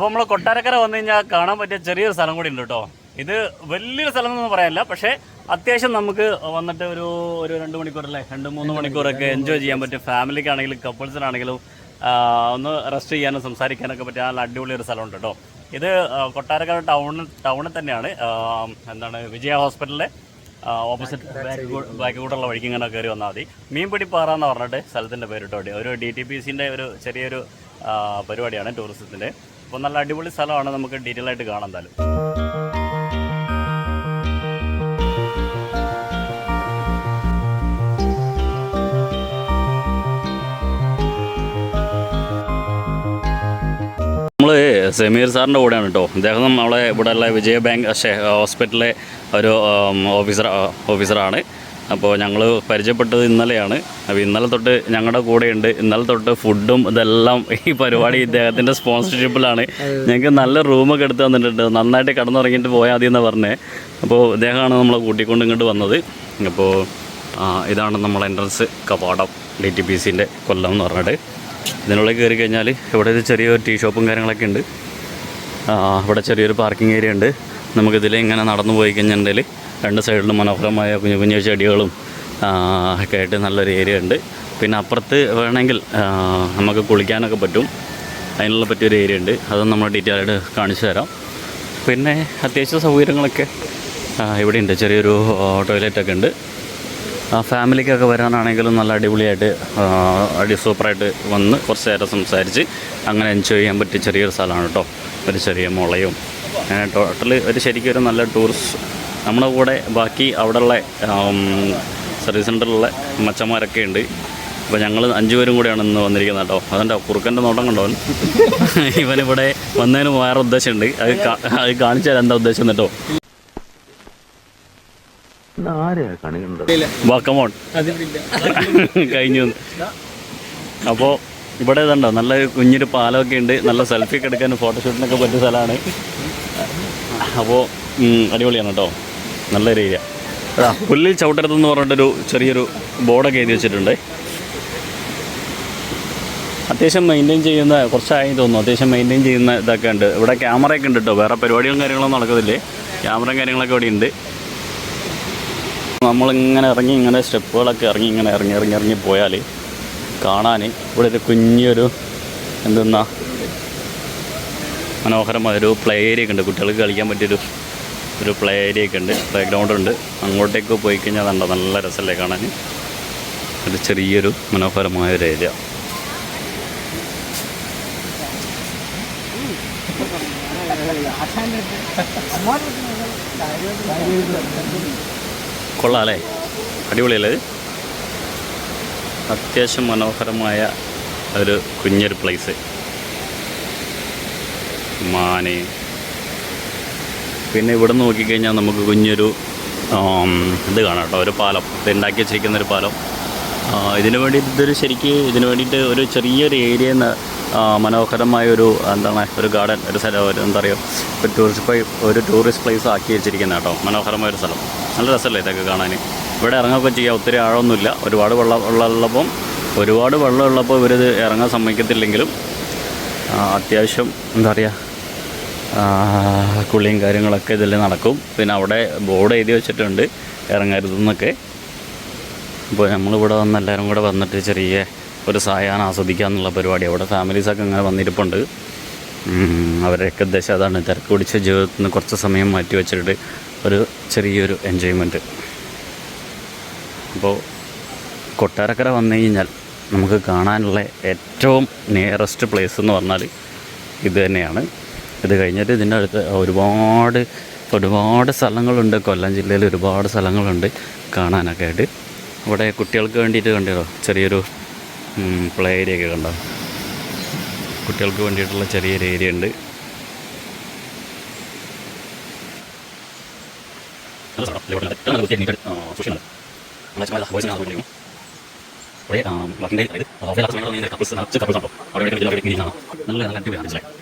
അപ്പോൾ നമ്മൾ കൊട്ടാരക്കര വന്നു കഴിഞ്ഞാൽ കാണാൻ പറ്റിയ ചെറിയൊരു സ്ഥലം കൂടി ഉണ്ട് കേട്ടോ. ഇത് വലിയൊരു സ്ഥലം എന്നൊന്നും പറയാനില്ല. പക്ഷേ അത്യാവശ്യം നമുക്ക് വന്നിട്ട് ഒരു ഒരു രണ്ട് മണിക്കൂറല്ലേ രണ്ട് മൂന്ന് മണിക്കൂറൊക്കെ എൻജോയ് ചെയ്യാൻ പറ്റും. ഫാമിലിക്കാണെങ്കിലും കപ്പിൾസിനാണെങ്കിലും ഒന്ന് റെസ്റ്റ് ചെയ്യാനും സംസാരിക്കാനൊക്കെ പറ്റിയ നല്ല അടിപൊളി ഒരു സ്ഥലമുണ്ട് കേട്ടോ. ഇത് കൊട്ടാരക്കര ടൗൺ ടൗണിൽ തന്നെയാണ്. എന്താണ് വിജയ ഹോസ്പിറ്റലിലെ ഓപ്പോസിറ്റ് ബാക്ക് കൂട്ടുള്ള വഴിക്ക് ഇങ്ങനെ കയറി വന്നാൽ മതി. മീൻപിടിപ്പാറ എന്ന് പറഞ്ഞിട്ട് സ്ഥലത്തിന്റെ പേര് കേട്ടോ ഒരു ഡി ടി പി സിന്റെ ഒരു ചെറിയൊരു പരിപാടിയാണ് ടൂറിസത്തിന്റെ അപ്പോൾ നല്ല അടിപൊളി സ്ഥലമാണ് നമുക്ക് ഡീറ്റെയിൽ ആയിട്ട് കാണാം എന്തായാലും. നമ്മൾ സമീർ സാറിന്റെ കൂടെയാണ് കേട്ടോ. അദ്ദേഹം നമ്മളെ ഇവിടെയുള്ള വിജയ ബാങ്ക് ഹോസ്പിറ്റലിലെ ഒരു ഓഫീസർ ഓഫീസറാണ്. അപ്പോൾ ഞങ്ങൾ പരിചയപ്പെട്ടത് ഇന്നലെയാണ്. അപ്പോൾ ഇന്നലെ തൊട്ട് ഞങ്ങളുടെ കൂടെയുണ്ട്. ഇന്നലെ തൊട്ട് ഫുഡും ഇതെല്ലാം ഈ പരിപാടി ഇദ്ദേഹത്തിന്റെ സ്പോൺസർഷിപ്പിലാണ്. ഞങ്ങൾക്ക് നല്ല റൂമൊക്കെ എടുത്ത് തന്നിട്ടുണ്ട്. നന്നായിട്ട് കടന്നുറങ്ങിയിട്ട് പോയാൽ മതി എന്ന് പറഞ്ഞേ. അപ്പോൾ ഇദ്ദേഹമാണ് നമ്മളെ കൂട്ടിക്കൊണ്ട് ഇങ്ങോട്ട് വന്നത്. അപ്പോൾ ഇതാണ് നമ്മളെ എൻട്രൻസ് കവാടം ഡി ടി പി സിന്റെ കൊല്ലം എന്ന് പറഞ്ഞിട്ട്. ഇതിനുള്ളിൽ കയറി കഴിഞ്ഞാൽ ഇവിടെ ഒരു ചെറിയൊരു ടീ ഷോപ്പും കാര്യങ്ങളൊക്കെ ഉണ്ട്. ഇവിടെ ചെറിയൊരു പാർക്കിംഗ് ഏരിയ ഉണ്ട്. നമുക്കിതിൽ ഇങ്ങനെ നടന്നു പോയി കഴിഞ്ഞിട്ടുണ്ടെങ്കിൽ രണ്ട് സൈഡിലും മനോഹരമായ കുഞ്ഞു കുഞ്ഞു ചെടികളും ഒക്കെ ആയിട്ട് നല്ലൊരു ഏരിയ ഉണ്ട്. പിന്നെ അപ്പുറത്ത് വേണമെങ്കിൽ നമുക്ക് കുളിക്കാനൊക്കെ പറ്റും. അതിനുള്ള പറ്റിയൊരു ഏരിയ ഉണ്ട്. അതും നമ്മൾ ഡീറ്റെയിൽ ആയിട്ട് കാണിച്ചു തരാം. പിന്നെ അത്യാവശ്യ സൗകര്യങ്ങളൊക്കെ ഇവിടെ ഉണ്ട്. ചെറിയൊരു ടോയ്ലറ്റൊക്കെ ഉണ്ട്. ഫാമിലിക്കൊക്കെ വരാനാണെങ്കിലും നല്ല അടിപൊളിയായിട്ട് അടി സൂപ്പറായിട്ട് വന്ന് കുറച്ച് നേരം സംസാരിച്ച് അങ്ങനെ എൻജോയ് ചെയ്യാൻ പറ്റിയ ചെറിയൊരു സ്ഥലമാണ് കേട്ടോ. ഒരു ചെറിയ മുളയും. അങ്ങനെ ടോട്ടൽ ഒരു ശരിക്കും ഒരു നല്ല ടൂറിസ്റ്റ് നമ്മുടെ കൂടെ ബാക്കി അവിടെയുള്ള സർവീസ് സെന്ററിലുള്ള മച്ചന്മാരൊക്കെ ഉണ്ട്. അപ്പോൾ ഞങ്ങൾ അഞ്ചുപേരും കൂടെയാണ് ഇന്ന് വന്നിരിക്കുന്നത് കേട്ടോ. അതുകൊണ്ടോ കുറുക്കന്റെ നോട്ടം കണ്ടോ? ഇവനിവിടെ വന്നതിന് വേറെ ഉദ്ദേശമുണ്ട്. അത് അത് കാണിച്ചു തരാം എന്താ ഉദ്ദേശം കേട്ടോ വാക്കമോൺ. കഴിഞ്ഞു അപ്പോൾ ഇവിടെ ഇതുണ്ടോ? നല്ല കുഞ്ഞൊരു പാലമൊക്കെ ഉണ്ട്. നല്ല സെൽഫി ഒക്കെ എടുക്കാൻ ഫോട്ടോഷൂട്ടിനൊക്കെ പറ്റിയ സ്ഥലമാണ്. അപ്പോൾ അടിപൊളിയാണ് കേട്ടോ. നല്ലൊരു ഏരിയ അതാ പുല്ലിൽ ചവിട്ടരുതെന്ന് പറഞ്ഞിട്ടൊരു ചെറിയൊരു ബോർഡൊക്കെ എഴുതി വെച്ചിട്ടുണ്ട്. അത്യാവശ്യം മെയിന്റെയിൻ ചെയ്യുന്ന കുറച്ചായി തോന്നുന്നു. അത്യാവശ്യം മെയിന്റെയിൻ ചെയ്യുന്ന ഇതൊക്കെ ഉണ്ട്. ഇവിടെ ക്യാമറയൊക്കെ ഉണ്ട് കേട്ടോ വേറെ പരിപാടികളും കാര്യങ്ങളൊന്നും നടക്കത്തില്ലേ? ക്യാമറയും കാര്യങ്ങളൊക്കെ ഇവിടെ ഉണ്ട്. നമ്മളിങ്ങനെ ഇറങ്ങി ഇങ്ങനെ സ്റ്റെപ്പുകളൊക്കെ ഇറങ്ങി ഇങ്ങനെ ഇറങ്ങി ഇറങ്ങി ഇറങ്ങി പോയാൽ കാണാൻ ഇവിടെ ഒരു കുഞ്ഞൊരു എന്തെന്നാ മനോഹരമായൊരു പ്ലേ ഏരിയ ഒക്കെ ഉണ്ട്. കുട്ടികൾക്ക് കളിക്കാൻ പറ്റിയൊരു ഒരു പ്ലേ ഏരിയ ഒക്കെ ഉണ്ട്. പ്ലേ ഗ്രൗണ്ട് ഉണ്ട്. അങ്ങോട്ടേക്ക് പോയി കഴിഞ്ഞാൽ കണ്ടോ നല്ല രസമല്ലേ കാണാൻ? ഒരു ചെറിയൊരു മനോഹരമായ ഒരു ഏരിയ കൊള്ളാം അല്ലേ അടിപൊളിയല്ലേ അത്യാവശ്യം മനോഹരമായ ഒരു കുഞ്ഞൊരു പ്ലേസ് മാന് പിന്നെ ഇവിടെ നിന്ന് നോക്കിക്കഴിഞ്ഞാൽ നമുക്ക് കുഞ്ഞൊരു ഇത് കാണാം കേട്ടോ ഒരു പാലം. ഇത് ഉണ്ടാക്കി വെച്ചിരിക്കുന്ന ഒരു പാലം. ഇതിന് വേണ്ടിയിട്ട് ഇതൊരു ശരിക്ക് ഇതിന് വേണ്ടിയിട്ട് ഒരു ചെറിയൊരു ഏരിയ മനോഹരമായ ഒരു എന്താണ് ഒരു ഗാർഡൻ ഒരു സ്ഥലം ഒരു എന്താ പറയുക ഒരു ടൂറിസ്റ്റ് ഒരു ടൂറിസ്റ്റ് പ്ലേസ് ആക്കി വെച്ചിരിക്കുന്ന കേട്ടോ മനോഹരമായ ഒരു സ്ഥലം. നല്ല രസമല്ലേ ഇതൊക്കെ കാണാൻ? ഇവിടെ ഇറങ്ങുകയൊക്കെ ചെയ്യാം ഒത്തിരി ആഴമൊന്നുമില്ല. ഒരുപാട് വെള്ളം വെള്ളമുള്ളപ്പം ഒരുപാട് വെള്ളം ഉള്ളപ്പോൾ ഇവരിത് ഇറങ്ങാൻ സമ്മതിക്കത്തില്ലെങ്കിലും അത്യാവശ്യം എന്താ പറയുക കുളിയും കാര്യങ്ങളൊക്കെ ഇതിൽ നടക്കും. പിന്നെ അവിടെ ബോർഡ് എഴുതി വെച്ചിട്ടുണ്ട്. ഇറങ്ങരുതെന്നൊക്കെ. അപ്പോൾ നമ്മളിവിടെ വന്ന് എല്ലാവരും കൂടെ വന്നിട്ട് ചെറിയ ഒരു സായാഹ്നം ആസ്വദിക്കുക എന്നുള്ള പരിപാടി. അവിടെ ഫാമിലീസൊക്കെ അങ്ങനെ വന്നിരിപ്പുണ്ട്. അവരൊക്കെ ഉദ്ദേശം അതാണ്. തിരക്ക് പിടിച്ച ജീവിതത്തിൽ നിന്ന് കുറച്ച് സമയം മാറ്റി വെച്ചിട്ട് ഒരു ചെറിയൊരു എൻജോയ്മെന്റ് അപ്പോൾ കൊട്ടാരക്കര വന്നു കഴിഞ്ഞാൽ നമുക്ക് കാണാനുള്ള ഏറ്റവും നിയറസ്റ്റ് പ്ലേസ് എന്ന് പറഞ്ഞാൽ ഇത് തന്നെയാണ്. ഇത് കഴിഞ്ഞിട്ട് ഇതിന്റെ അടുത്ത് ഒരുപാട് ഒരുപാട് സ്ഥലങ്ങളുണ്ട്. കൊല്ലം ജില്ലയിൽ ഒരുപാട് സ്ഥലങ്ങളുണ്ട് കാണാനൊക്കെ ആയിട്ട്. ഇവിടെ കുട്ടികൾക്ക് വേണ്ടിയിട്ട് കണ്ടോ ചെറിയൊരു പ്ലേ ഏരിയ ഒക്കെ കണ്ടോ? കുട്ടികൾക്ക് വേണ്ടിയിട്ടുള്ള ചെറിയൊരു ഏരിയ ഉണ്ട്. ഓഫീസ് സമയങ്ങളിൽ കപ്പിൾസ് നിറച്ച് കപ്പിൾസ് ഉണ്ടോ അവിടെ നല്ല നല്ല അടിപൊളിയാണ് മനസ്സിലായി.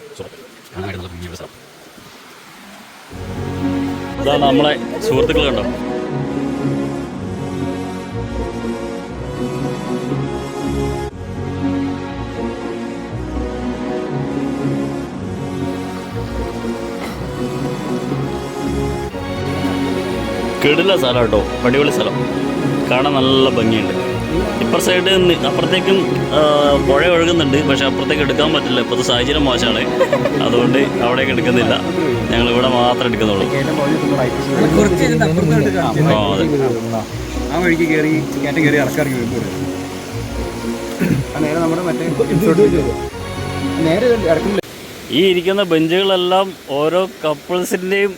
നമ്മളെ സുഹൃത്തുക്കൾ കണ്ടോ? കെടില്ല സ്ഥലം കേട്ടോ. അടിപൊളി സ്ഥലം. കാണാൻ നല്ല ഭംഗിയുണ്ട്. ഇപ്പുറ സൈഡ് അപ്പുറത്തേക്കും പുഴ ഒഴുകുന്നുണ്ട്. പക്ഷെ അപ്പുറത്തേക്ക് എടുക്കാൻ പറ്റില്ല. ഇപ്പോഴത്തെ സാഹചര്യം മോശമാണ്. അതുകൊണ്ട് അവിടേക്ക് എടുക്കുന്നില്ല. ഞങ്ങൾ ഇവിടെ മാത്രം എടുക്കുന്നുള്ളൂ. ആ അതെ. ആ വഴിക്ക് കയറി കയറ്റം കയറി ഇറക്കിറങ്ങി വരുമ്പോൾ നേരെ നമ്മുടെ മറ്റേ നേരെ ഇറക്കുന്നില്ല. ഈ ഇരിക്കുന്ന ബെഞ്ചുകളെല്ലാം ഓരോ കപ്പിൾസിന്റെയും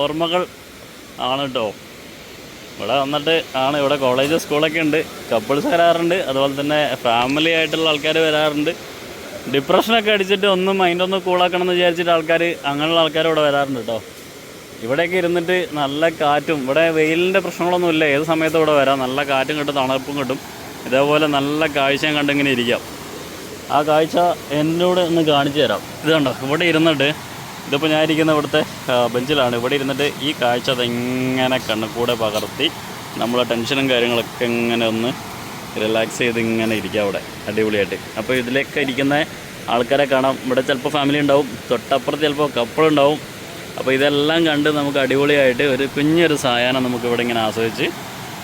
ഓർമ്മകൾ ആണ് കേട്ടോ ഇവിടെ വന്നിട്ട് ആണ്. ഇവിടെ കോളേജ് സ്കൂളൊക്കെ ഉണ്ട്. കപ്പിൾസ് വരാറുണ്ട്. അതുപോലെ തന്നെ ഫാമിലി ആയിട്ടുള്ള ആൾക്കാർ വരാറുണ്ട്. ഡിപ്രഷനൊക്കെ അടിച്ചിട്ട് ഒന്നും മൈൻഡൊന്ന് കൂളാക്കണം എന്ന് വിചാരിച്ചിട്ട് ആൾക്കാർ അങ്ങനെയുള്ള ആൾക്കാർ ഇവിടെ വരാറുണ്ട് കേട്ടോ ഇവിടെയൊക്കെ ഇരുന്നിട്ട് നല്ല കാറ്റും ഇവിടെ വെയിലിന്റെ പ്രശ്നങ്ങളൊന്നുമില്ല ഏത് സമയത്തും ഇവിടെ വരാം. നല്ല കാറ്റും കിട്ടും തണുപ്പും കിട്ടും. ഇതേപോലെ നല്ല കാഴ്ചയും കണ്ടിങ്ങനെ ഇരിക്കാം. ആ കാഴ്ച എന്നോട് ഒന്ന് കാണിച്ചു തരാം. ഇത് കണ്ടോ? ഇവിടെ ഇരുന്നിട്ട് ഇതിപ്പോൾ ഞാൻ ഇരിക്കുന്ന ഇവിടുത്തെ ബെഞ്ചിലാണ്. ഇവിടെ ഇരുന്നിട്ട് ഈ കാഴ്ച അതെങ്ങനെ കണ്ണ് കൂടെ പകർത്തി നമ്മളെ ടെൻഷനും കാര്യങ്ങളൊക്കെ ഇങ്ങനെ ഒന്ന് റിലാക്സ് ചെയ്ത് ഇങ്ങനെ ഇരിക്കുക അവിടെ അടിപൊളിയായിട്ട്. അപ്പോൾ ഇതിലേക്ക് ഇരിക്കുന്ന ആൾക്കാരെ കാണാം. ഇവിടെ ചിലപ്പോൾ ഫാമിലി ഉണ്ടാവും തൊട്ടപ്പുറത്ത് ചിലപ്പോൾ കപ്പളുണ്ടാവും അപ്പോൾ ഇതെല്ലാം കണ്ട് നമുക്ക് അടിപൊളിയായിട്ട് ഒരു കുഞ്ഞൊരു സായാഹ്നം നമുക്ക് ഇവിടെ ഇങ്ങനെ ആസ്വദിച്ച്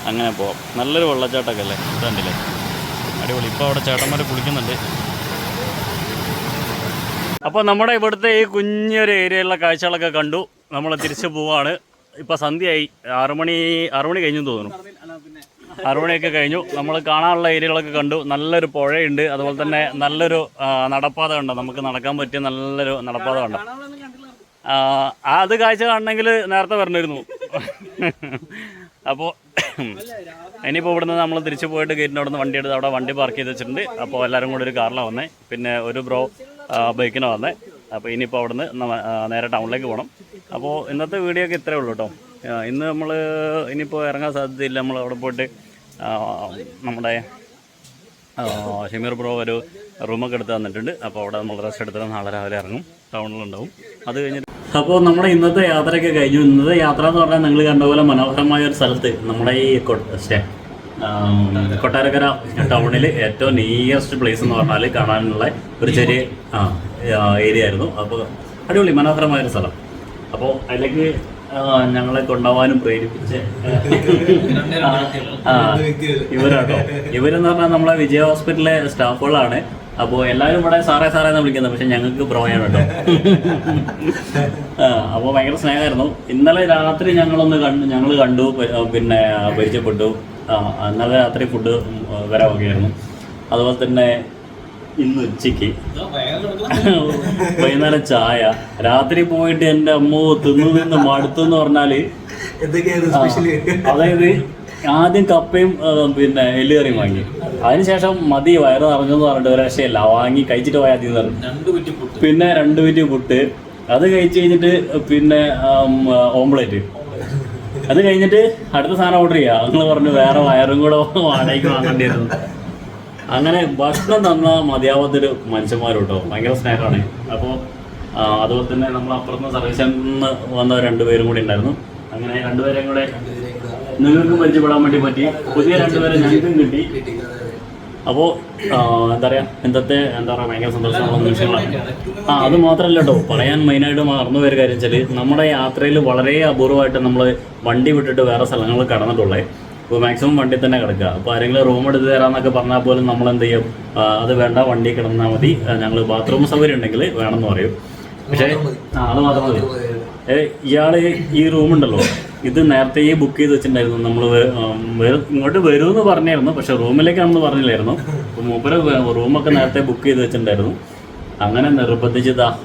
അങ്ങനെ പോവാം. നല്ലൊരു വെള്ളച്ചാട്ടമൊക്കെ അല്ലേ? കണ്ടില്ലേ? അടിപൊളി. ഇപ്പോൾ അവിടെ ചേട്ടന്മാർ കുളിക്കുന്നുണ്ട്. അപ്പോൾ നമ്മുടെ ഇവിടുത്തെ ഈ കുഞ്ഞൊരു ഏരിയയിലുള്ള കാഴ്ചകളൊക്കെ കണ്ടു. നമ്മൾ തിരിച്ചു പോവാണ്. ഇപ്പോൾ സന്ധ്യയായി. ആറുമണി ആറുമണി ആറു മണി കഴിഞ്ഞു തോന്നുന്നു. ആറുമണിയൊക്കെ കഴിഞ്ഞു. നമ്മൾ കാണാനുള്ള ഏരിയകളൊക്കെ കണ്ടു. നല്ലൊരു പുഴയുണ്ട്. അതുപോലെ തന്നെ നല്ലൊരു നടപ്പാത കണ്ടോ. നമുക്ക് നടക്കാൻ പറ്റിയ നല്ലൊരു നടപ്പാത ആ, അത് കാഴ്ച കാണണമെങ്കിൽ നേരത്തെ പറഞ്ഞിരുന്നു. അപ്പോൾ ഇനിയിപ്പോൾ ഇവിടുന്ന് നമ്മൾ തിരിച്ചു പോയിട്ട് ഗേറ്റിന്റെ അവിടെ നിന്ന് വണ്ടി എടുത്ത് അവിടെ വണ്ടി പാർക്ക് ചെയ്ത് വെച്ചിട്ടുണ്ട്. അപ്പോൾ എല്ലാവരും കൂടി ഒരു കാറിലാണ് വന്നേ. പിന്നെ ഒരു ബ്രോ ബൈക്കിനാണ് വന്നേ. അപ്പോൾ ഇനിയിപ്പോൾ അവിടുന്ന് നേരെ ടൗണിലേക്ക് പോകണം അപ്പോൾ ഇന്നത്തെ വീഡിയോ ഒക്കെ ഇത്രയേ ഉള്ളൂ കേട്ടോ ഇന്ന് നമ്മൾ ഇനിയിപ്പോൾ ഇറങ്ങാൻ സാധ്യതയില്ല. നമ്മൾ അവിടെ പോയിട്ട് നമ്മുടെ ഷമീർ ബ്രോ ഒരു റൂമൊക്കെ എടുത്ത് തന്നിട്ടുണ്ട്. അപ്പോൾ അവിടെ നമ്മൾ റെസ്റ്റ് എടുത്തിട്ട് നാളെ രാവിലെ ഇറങ്ങും. ടൗണിലുണ്ടാവും. അത് കഴിഞ്ഞിട്ട് അപ്പോൾ നമ്മുടെ ഇന്നത്തെ യാത്രയൊക്കെ കഴിഞ്ഞു. ഇന്നത്തെ യാത്ര എന്ന് പറഞ്ഞാൽ നിങ്ങൾ കണ്ട പോലെ മനോഹരമായ ഒരു സ്ഥലത്ത് നമ്മുടെ ഈ കൊട്ടാരക്കര ടൗണിൽ ഏറ്റവും നിയറസ്റ്റ് പ്ലേസ് എന്ന് പറഞ്ഞാൽ കാണാനുള്ള ഒരു ചെറിയ ഏരിയ ആയിരുന്നു. അപ്പോൾ അടിപൊളി മനോഹരമായൊരു സ്ഥലം. അപ്പോൾ അതിലേക്ക് ഞങ്ങളെ കൊണ്ടുപോകാനും പ്രേരിപ്പിച്ച് ഇവരാട്ടോ. ഇവരെന്ന് പറഞ്ഞാൽ നമ്മളെ വിജയ ഹോസ്പിറ്റലിലെ സ്റ്റാഫുകളാണ്. അപ്പോൾ എല്ലാവരും ഇവിടെ സാറേ സാറേ എന്ന് വിളിക്കുന്നത്? പക്ഷെ ഞങ്ങൾക്ക് പ്രോയാണ് കേട്ടോ. അപ്പോൾ ഭയങ്കര സ്നേഹമായിരുന്നു. ഇന്നലെ രാത്രി ഞങ്ങളൊന്ന് കണ്ടു ഞങ്ങൾ കണ്ടു പിന്നെ പരിചയപ്പെട്ടു. ഇന്നലെ രാത്രി ഫുഡ് വരാൻ വകയായിരുന്നു അതുപോലെ തന്നെ ഇന്ന് ഉച്ചയ്ക്ക് വൈകുന്നേരം ചായ. രാത്രി പോയിട്ട് എന്റെ അമ്മ തിന്നു നിന്ന് മടുത്തു എന്ന് പറഞ്ഞാൽ ആ, അതായത് ആദ്യം കപ്പയും പിന്നെ എല്ലുകറിയും വാങ്ങി. അതിനുശേഷം മതി വയറ് നിറഞ്ഞെന്ന് പറഞ്ഞിട്ട് ഒരു രക്ഷയില്ല. വാങ്ങി കഴിച്ചിട്ട് പോയാൽ മതി പറഞ്ഞു. പിന്നെ രണ്ട് കുറ്റി പുട്ട്. അത് കഴിച്ച് കഴിഞ്ഞിട്ട് പിന്നെ ഓംപ്ലേറ്റ്. അത് കഴിഞ്ഞിട്ട് അടുത്ത സാധനം ഓർഡർ ചെയ്യുക നിങ്ങൾ പറഞ്ഞു വേറെ വയറും കൂടെ വാടകയ്ക്ക് വാങ്ങേണ്ടിയിരുന്നു. അങ്ങനെ ഭക്ഷണം തന്ന മതിയാവാത്തൊരു മനുഷ്യന്മാരും കേട്ടോ ഭയങ്കര സ്നേഹമാണ്. അപ്പോൾ അതുപോലെ തന്നെ നമ്മൾ അപ്പുറത്തുനിന്ന് സർവീസിൽ നിന്ന് വന്ന രണ്ടുപേരും കൂടി ഉണ്ടായിരുന്നു. അങ്ങനെ രണ്ടുപേരെയും കൂടെ നിങ്ങൾക്ക് പരിചയപ്പെടാൻ വേണ്ടി പറ്റി. പുതിയ രണ്ടുപേരെ ഞങ്ങൾക്കും കിട്ടി. അപ്പോൾ എന്താ പറയുക ഇന്നത്തെ എന്താ പറയുക ഭയങ്കര സന്തോഷമുള്ള നിമിഷങ്ങളാണ്. ആ അത് മാത്രമല്ല കേട്ടോ പറയാൻ മെയിനായിട്ട് മറന്നു പോയൊരു കാര്യം വെച്ചാൽ നമ്മുടെ യാത്രയിൽ വളരെ അപൂർവമായിട്ട് നമ്മൾ വണ്ടി വിട്ടിട്ട് വേറെ സ്ഥലങ്ങൾ കടന്നിട്ടുള്ളേ. അപ്പോൾ മാക്സിമം വണ്ടി തന്നെ കിടക്കുക. അപ്പോൾ ആരെങ്കിലും റൂം എടുത്ത് തരാമെന്നൊക്കെ പറഞ്ഞാൽ പോലും നമ്മൾ എന്ത് ചെയ്യും? അത് വേണ്ട വണ്ടി കിടന്നാൽ മതി. ഞങ്ങൾ ബാത്റൂം സൗകര്യം ഉണ്ടെങ്കിൽ വേണമെന്ന് പറയും. പക്ഷേ അത് മാത്രം മതി. ഏ, ഇയാൾ ഈ റൂം ഉണ്ടല്ലോ. ഇത് നേരത്തെ ബുക്ക് ചെയ്ത് വെച്ചിട്ടുണ്ടായിരുന്നു. നമ്മൾ ഇങ്ങോട്ട് വരുമെന്ന് പറഞ്ഞായിരുന്നു. പക്ഷെ റൂമിലേക്കാണെന്ന് പറഞ്ഞില്ലായിരുന്നു. അപ്പോൾ മൂപ്പര് റൂമൊക്കെ നേരത്തെ ബുക്ക് ചെയ്ത് വെച്ചിട്ടുണ്ടായിരുന്നു. അങ്ങനെ നിർബന്ധിച്ചതാ.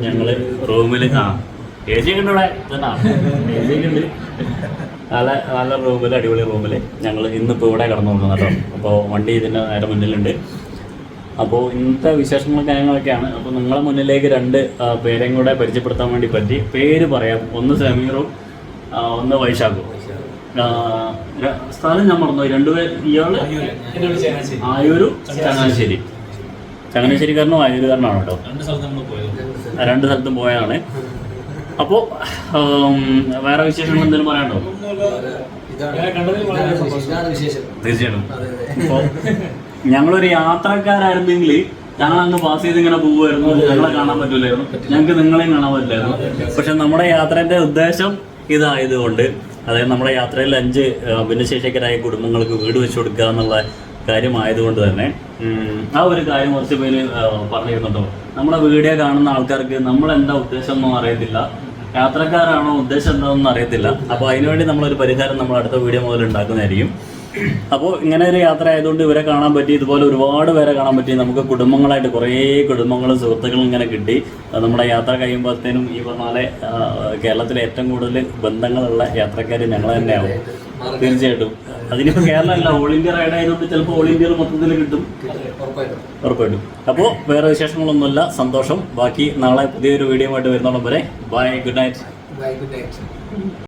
ഞങ്ങൾ റൂമിൽ ആ. എ ജി ഉണ്ട്. നല്ല നല്ല റൂമിൽ അടിപൊളി റൂമിൽ ഞങ്ങൾ ഇന്നിപ്പോൾ ഇവിടെ കിടന്നു കേട്ടോ. അപ്പോൾ വണ്ടി ഇതിന്റെ നേരെ മുന്നിലുണ്ട്. അപ്പോൾ ഇന്നത്തെ വിശേഷങ്ങൾ കാര്യങ്ങളൊക്കെയാണ്. അപ്പോൾ നിങ്ങളെ മുന്നിലേക്ക് രണ്ട് പേരെയും കൂടെ പരിചയപ്പെടുത്താൻ വേണ്ടി പറ്റി. പേര് പറയാം. ഒന്ന് സമീറും ഒന്ന് വൈശാഖും. സ്ഥലം ഞാൻ മറന്നു രണ്ടുപേർ ഇയാൾ? ആയൂരും. ചങ്ങനാശ്ശേരി. ചങ്ങനാശ്ശേരിക്കാരനും ആയൂരുകാരനാണ് കേട്ടോ രണ്ട് സ്ഥലത്തും പോയതാണ്. അപ്പോൾ വേറെ വിശേഷങ്ങൾ എന്തെങ്കിലും പറയാനുണ്ടോ? തീർച്ചയായിട്ടും. അപ്പോൾ ഞങ്ങളൊരു യാത്രക്കാരായിരുന്നെങ്കിൽ ഞങ്ങൾ അങ്ങ് പാസ് ചെയ്ത് ഇങ്ങനെ പോകുമായിരുന്നു ഞങ്ങളെ കാണാൻ പറ്റൂലായിരുന്നു ഞങ്ങൾക്ക് നിങ്ങളെയും കാണാൻ പറ്റില്ലായിരുന്നു. പക്ഷെ നമ്മുടെ യാത്രയുടെ ഉദ്ദേശം ഇതായതുകൊണ്ട് അതായത് നമ്മുടെ യാത്രയിൽ അഞ്ച് ഭിന്നശേഷിക്കരായ കുടുംബങ്ങൾക്ക് വീട് വെച്ചു കൊടുക്കുക എന്നുള്ള കാര്യമായതുകൊണ്ട് തന്നെ ആ ഒരു കാര്യം കുറച്ച് പേര് പറഞ്ഞിരുന്നുണ്ടോ നമ്മുടെ വീഡിയോ കാണുന്ന ആൾക്കാർക്ക് നമ്മൾ എന്താ ഉദ്ദേശം ഒന്നും അറിയത്തില്ല. യാത്രക്കാരാണോ ഉദ്ദേശം എന്താണെന്ന് അറിയത്തില്ല. അപ്പോൾ അതിനുവേണ്ടി നമ്മളൊരു പരിഹാരം നമ്മൾ അടുത്ത വീഡിയോ മുതൽ ഉണ്ടാക്കുന്നതായിരിക്കും. അപ്പോൾ ഇങ്ങനെ ഒരു യാത്ര ആയതുകൊണ്ട് ഇവരെ കാണാൻ പറ്റി ഇതുപോലെ ഒരുപാട് പേരെ കാണാൻ പറ്റി. നമുക്ക് കുടുംബങ്ങളായിട്ട് കുറേ കുടുംബങ്ങളും സുഹൃത്തുക്കളും ഇങ്ങനെ കിട്ടി. നമ്മുടെ യാത്ര കഴിയുമ്പോഴത്തേനും ഈ പറഞ്ഞാലെ കേരളത്തിലെ ഏറ്റവും കൂടുതൽ ബന്ധങ്ങളുള്ള യാത്രക്കാർ ഞങ്ങൾ തന്നെയാവും. തീർച്ചയായിട്ടും. അതിനിപ്പോൾ കേരളമല്ല ഓൾ ഇന്ത്യ റൈഡ് ആയതുകൊണ്ട് ചിലപ്പോൾ ഓൾ ഇന്ത്യയിൽ മൊത്തത്തിൽ കിട്ടും. ഉറപ്പായിട്ടും. അപ്പോൾ വേറെ വിശേഷങ്ങളൊന്നുമില്ല. സന്തോഷം. ബാക്കി നാളെ പുതിയൊരു വീഡിയോ ആയിട്ട് വരുന്നോളം വരെ bye good night bye good night.